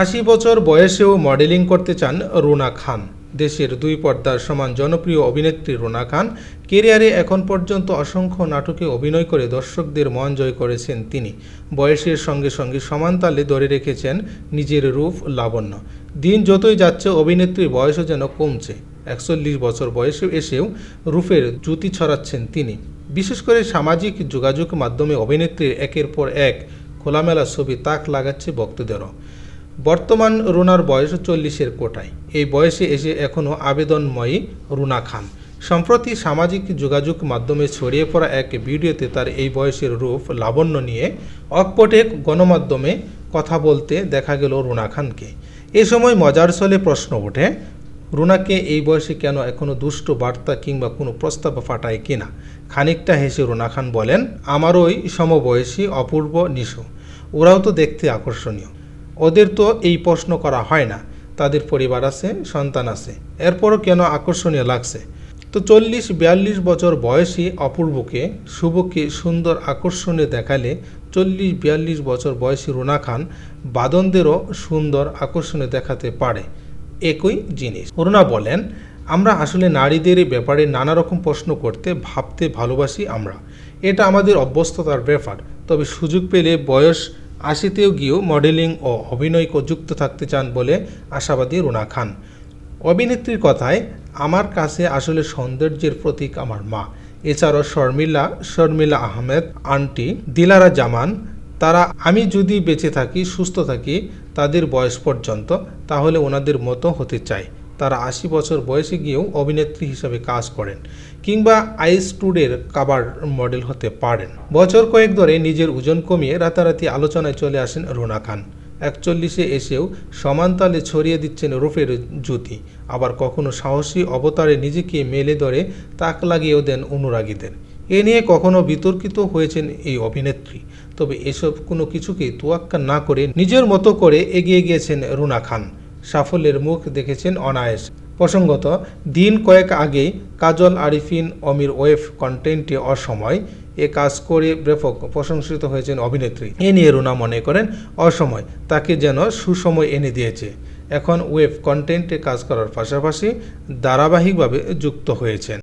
আশি বছর বয়সেও মডেলিং করতে চান রুনা খান। দেশের দুই পর্দার সমান জনপ্রিয় অভিনেত্রী রুনা খান কেরিয়ারে এখন পর্যন্ত অসংখ্য নাটকে অভিনয় করে দর্শকদের মন জয় করেছেন তিনি। বয়সের সঙ্গে সঙ্গে সমান তালে ধরে রেখেছেন নিজের রূপ লাবণ্য। দিন যতই যাচ্ছে, অভিনেত্রীর বয়সও যেন কমছে। একচল্লিশ বছর বয়সে এসেও রূপের জ্যোতি ছড়াচ্ছেন তিনি। বিশেষ করে সামাজিক যোগাযোগ মাধ্যমে অভিনেত্রীর একের পর এক খোলামেলা ছবি তাক লাগাচ্ছে ভক্তদেরও। বর্তমান রুনার বয়স চল্লিশের কোটায়। এই বয়সে এসে এখনও আবেদনময়ী রুনা খান। সম্প্রতি সামাজিক যোগাযোগ মাধ্যমে ছড়িয়ে পড়া এক ভিডিওতে তার এই বয়সের রূপ লাবণ্য নিয়ে অকপটে গণমাধ্যমে কথা বলতে দেখা গেল রুনা খানকে। এ সময় মজার ছলে প্রশ্ন ওঠে, রুনাকে এই বয়সে কেন এখনও দুষ্ট বার্তা কিংবা কোনো প্রস্তাব ফাটায় কিনা? খানিকটা হেসে রুনা খান বলেন আমার ওই সমবয়সী অপূর্ব নিশু। ওরাও তো দেখতে আকর্ষণীয়। ওদের তো এই প্রশ্ন করা হয় না। তাদের পরিবার আছে, সন্তান আছে। এরপরও কেন আকর্ষণীয় লাগছে? তো চল্লিশ, বিয়াল্লিশ বছর বয়সী অপূর্বকে, শুভকে সুন্দর আকর্ষণীয় দেখালে চল্লিশ, বিয়াল্লিশ বছর বয়সী রুনা খান বাদনদেরও সুন্দর আকর্ষণীয় দেখাতে পারে। একই জিনিস। অরুণা বলেন, আমরা আসলে নারীদের ব্যাপারে নানা রকম প্রশ্ন করতে, ভাবতে ভালোবাসি আমরা। এটা আমাদের অভ্যস্ততার ব্যাপার। তবে সুযোগ পেলে বয়স আশিতেও গিয়েও মডেলিং ও অভিনয় যুক্ত থাকতে চান বলে আশাবাদী রুনা খান। অভিনেত্রীর কথায়, আমার কাছে আসলে সৌন্দর্যের প্রতীক আমার মা। এছাড়াও শর্মিলা শর্মিলা আহমেদ, আন্টি দিলারা জামান, তারা আমি যদি বেঁচে থাকি, সুস্থ থাকি, তাদের বয়স পর্যন্ত, তাহলে ওনাদের মতো হতে চাই। তারা আশি বছর বয়সে গিয়েও অভিনেত্রী হিসাবে কাজ করেন কিংবা আইস টুডের কাবার মডেল হতে পারেন। বছর কয়েক ধরে নিজের ওজন কমিয়ে রাতারাতি আলোচনায় চলে আসেন রুনা খান। একচল্লিশে এসেও সমানতালে ছড়িয়ে দিচ্ছেন রূপের জ্যোতি আবার কখনো সাহসী অবতারে নিজেকে মেলে ধরে তাক লাগিয়েও দেন অনুরাগীদের। এ নিয়ে কখনো বিতর্কিত হয়েছেন এই অভিনেত্রী। তবে এসব কোনো কিছুকে তোয়াক্কা না করে নিজের মতো করে এগিয়ে গিয়েছেন রুনা খান। সাফল্যের মুখ দেখেছেন অনায়াস। প্রসঙ্গত, দিন কয়েক আগেই কাজল আরিফিন, অমির ওয়েফ কন্টেন্টে অসময় এ কাজ করে ব্যাপক প্রশংসিত হয়েছেন অভিনেত্রী। এ নিয়ে রুনা মনে করেন, অসময় তাকে যেন সুসময় এনে দিয়েছে। এখন ওয়েব কন্টেন্টে কাজ করার পাশাপাশি ধারাবাহিকভাবে যুক্ত হয়েছেন।